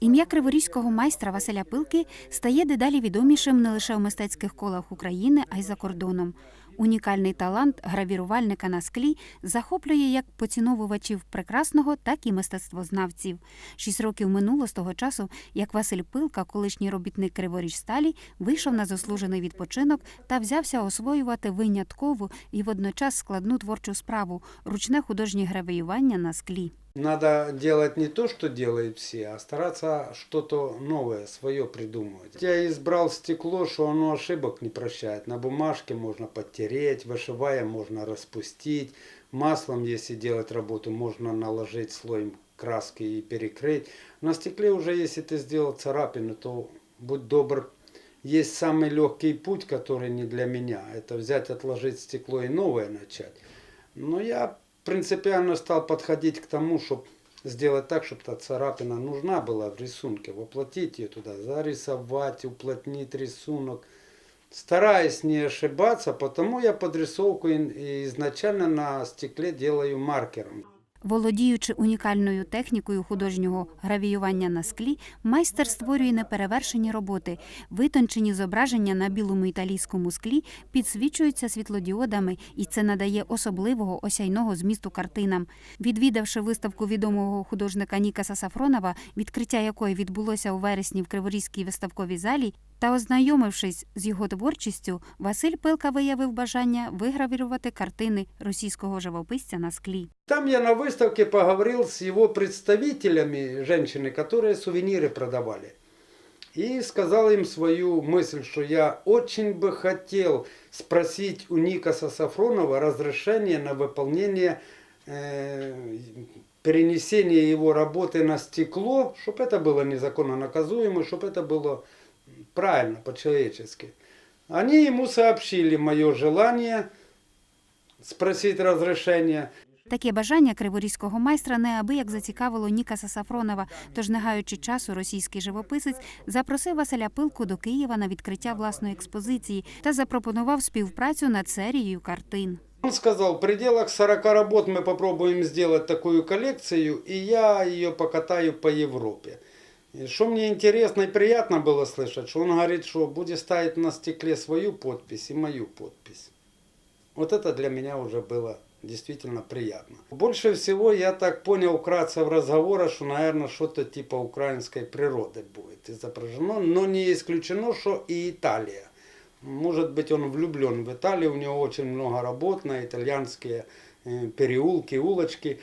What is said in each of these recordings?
Ім'я криворізького майстра Василя Пилки стає дедалі відомішим не лише в мистецьких колах України, а й за кордоном. Унікальний талант гравірувальника на склі захоплює як поціновувачів прекрасного, так і мистецтвознавців. Шість років минуло з того часу, як Василь Пилка, колишній робітник Криворіжсталі, вийшов на заслужений відпочинок та взявся освоювати виняткову і водночас складну творчу справу ручне художнє гравіювання на склі. Надо делать не то, что делают все, а стараться что-то новое, свое придумывать. Я избрал стекло, что оно ошибок не прощает. На бумажке можно подтереть, вышивая можно распустить. Маслом, если делать работу, можно наложить слоем краски и перекрыть. На стекле уже, если ты сделал царапину, то будь добр. Есть самый легкий путь, который не для меня. Это взять, отложить стекло и новое начать. Но я принципиально стал подходить к тому, чтобы сделать так, чтобы эта царапина нужна была в рисунке, воплотить ее туда, зарисовать, уплотнить рисунок. Стараясь не ошибаться, потому я подрисовку и- изначально на стекле делаю маркером. Володіючи унікальною технікою художнього гравіювання на склі, майстер створює неперевершені роботи. Витончені зображення на білому італійському склі підсвічуються світлодіодами, і це надає особливого осяйного змісту картинам. Відвідавши виставку відомого художника Нікаса Сафронова, відкриття якої відбулося у вересні в Криворізькій виставковій залі, та ознайомившись з його творчістю, Василь Пилка виявив бажання вигравірувати картини російського живописця на склі. Там я на выставке поговорил с его представителями, женщины, которые сувениры продавали. И сказал им свою мысль, что я очень бы хотел спросить у Никаса Сафронова разрешение на выполнение э, перенесения его работы на стекло, чтобы это было незаконно наказуемо, чтобы это было правильно, по-человечески. Они ему сообщили мое желание спросить разрешение. Таке бажання криворізького майстра неабияк зацікавило Нікаса Сафронова. Тож, не гаючи часу, російський живописець запросив Василя Пилку до Києва на відкриття власної експозиції та запропонував співпрацю над серією картин. Он сказал, в пределах 40 работ мы попробуем сделать такую коллекцию, и я ее покатаю по Европе. И что мне интересно и приятно было слышать, что он говорит, что будет ставить на стекле свою подпись и мою подпись. Вот это для меня уже было действительно приятно. Больше всего я так понял вкратце в разговоре, что, наверное, что-то типа украинской природы будет изображено, но не исключено, что и Италия. Может быть, он влюблен в Италию, у него очень много работ на итальянские э, переулки, улочки.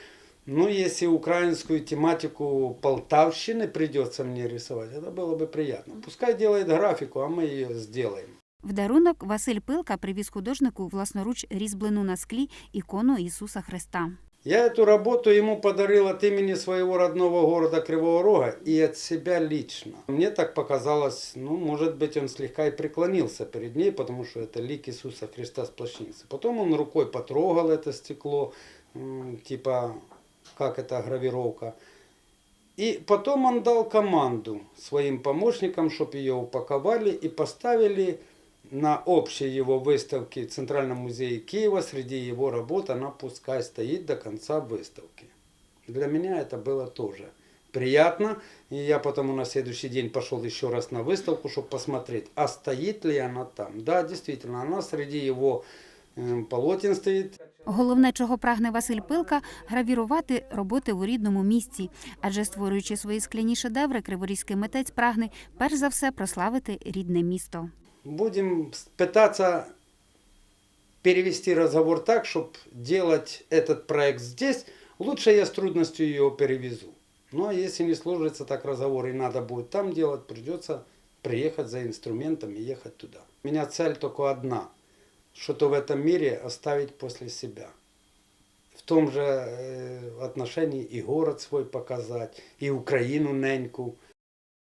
Ну, если украинскую тематику Полтавщины придется мне рисовать, это было бы приятно. Пускай делает графику, а мы ее сделаем. В дарунок Василь Пилка привіз художнику власноруч різьблену на склі ікону Ісуса Христа. Я эту работу ему подарил от имени своего родного города Кривого Рога и от себя лично. Мне так показалось, ну, может быть, он слегка и преклонился перед ней, потому что это лик Иисуса Христа с плащаницы. Потом он рукой потрогал это стекло, м, типа, как это гравировка. И потом он дал команду своим помощникам, чтобы ее упаковали и поставили на общей его выставке в Центральном музее Киева. Среди его работ она пускай стоит до конца выставки. Для меня это было тоже приятно. И я потому на следующий день пошел еще раз на выставку, чтобы посмотреть, а стоит ли она там. Да, действительно, она среди его э, полотен стоит. Головне, чого прагне Василь Пилка гравірувати роботи у рідному місці, адже створюючи свої скляні шедеври, криворізький митець прагне перш за все прославити рідне місто. Будем пытаться перевести разговор так, чтобы делать этот проект здесь. Лучше я с трудностью его перевезу. Ну а если не сложится так разговор и надо будет там делать, придется приехать за инструментом и ехать туда. У меня цель только одна. Что-то в этом мире оставить после себя. В том же э, отношении и город свой показать, и Украину неньку.